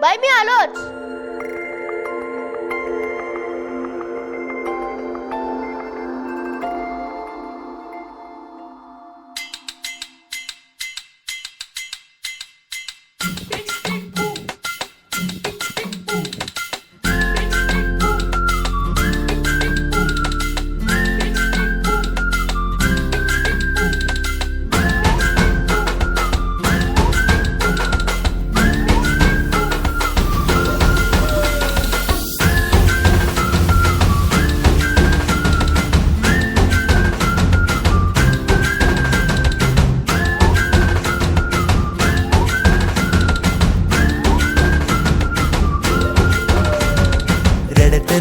बाई मी आलोच रडत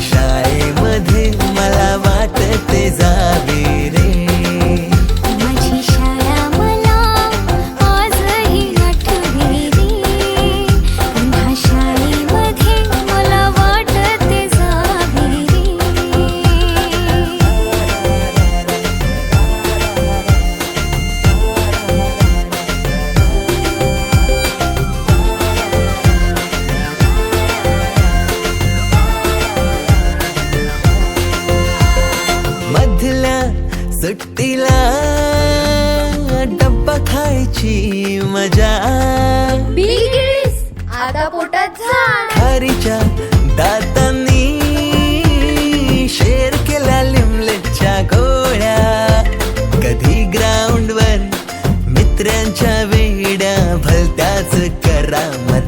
शाळेमध्ये मला पोटात झाड हरीच्या दातांनी शेर केला लिमलेच्या गोळ्या. कधी ग्राउंडवर मित्रांच्या वेड्या भलत्याच करामती.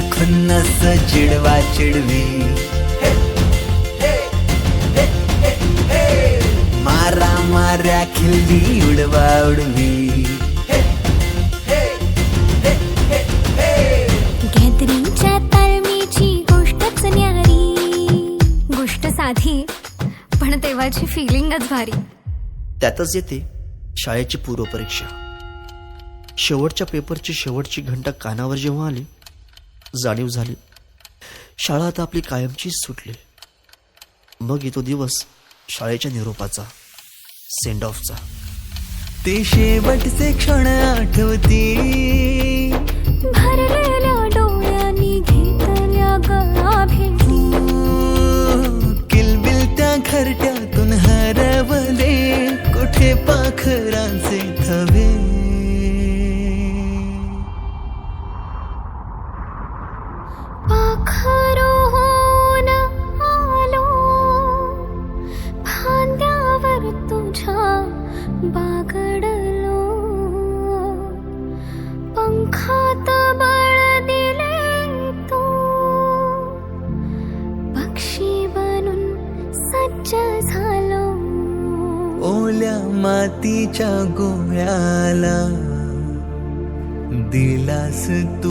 खुन्नस चिडवा चिडवी. मारा माऱ्या खिल्ली उडवा उडवी. गोष्ट साधी पण तेव्हाची फिलिंगच भारी. त्यातच येते शाळेची पूर्वपरीक्षा. शेवटच्या पेपरची शेवटची घंटा कानावर जेव्हा आली जाणीव झाली. शाळा आता आपली कायमचीच सुटली. मग येतो दिवस शाळेच्या निरोपाचा सेंड ऑफचा ते शेवटचे क्षण आठवती सज्ज झालो. ओल्या मातीच्या गोळ्याला दिलास तू.